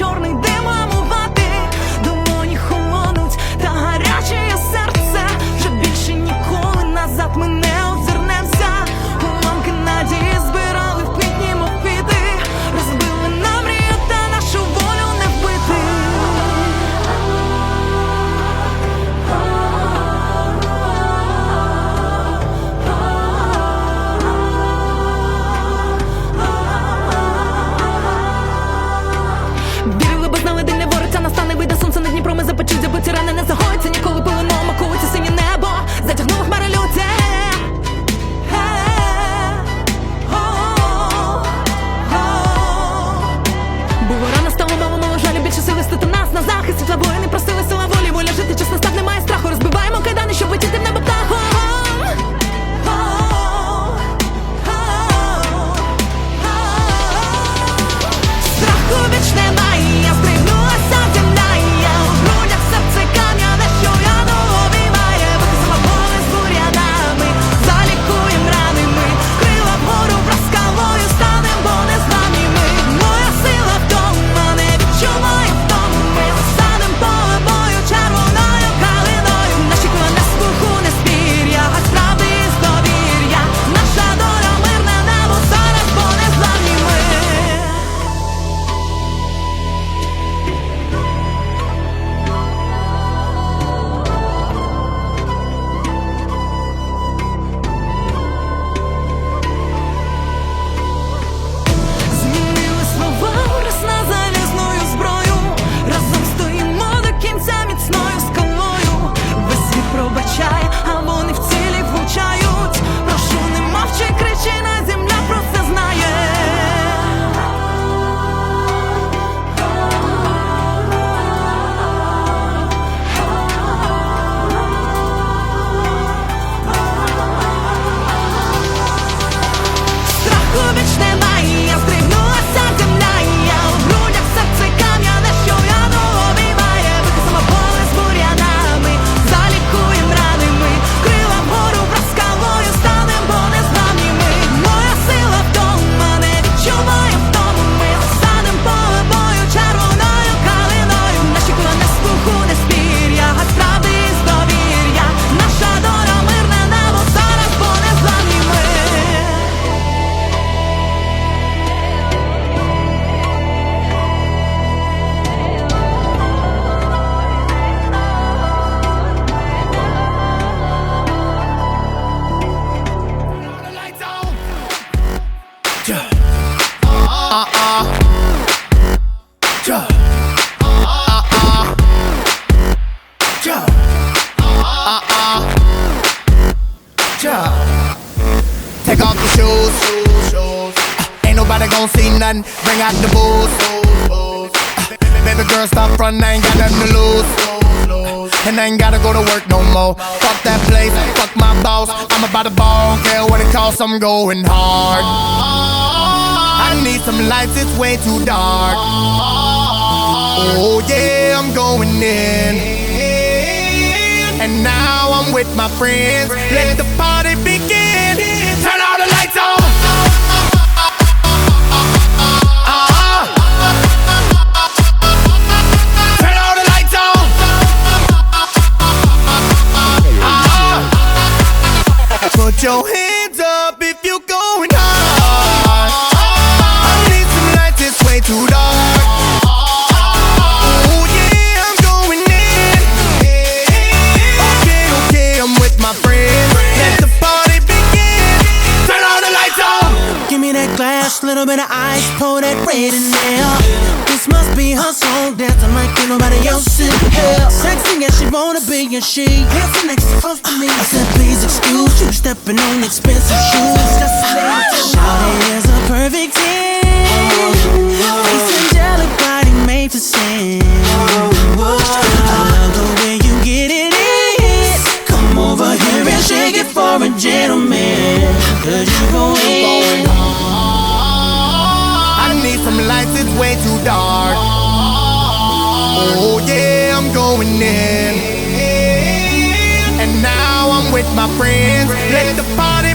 черный дымом а Gon' see nothing. Bring out the booze. Baby girl, stop frontin', I ain't got nothing to lose. And I ain't gotta go to work no more. Fuck that place, fuck my boss. I'm about to ball, care what it costs, I'm going hard. I need some lights, it's way too dark. Oh yeah, I'm going in. And now I'm with my friends. Let the Put your hands up if you're going hard. I need some lights, it's way too dark. Oh yeah, I'm going in. Okay, okay, I'm with my friends. Let the party begin. Turn all the lights on. Give me that glass, little bit of ice, pour that red in there. This must be her song, dancing like nobody else in here. Sexy as she wanna be, and she dancing next close to me. I said, please excuse you, stepping on expensive shoes. Shawty way too dark. Oh yeah, I'm going in. And now I'm with my friends. Let the party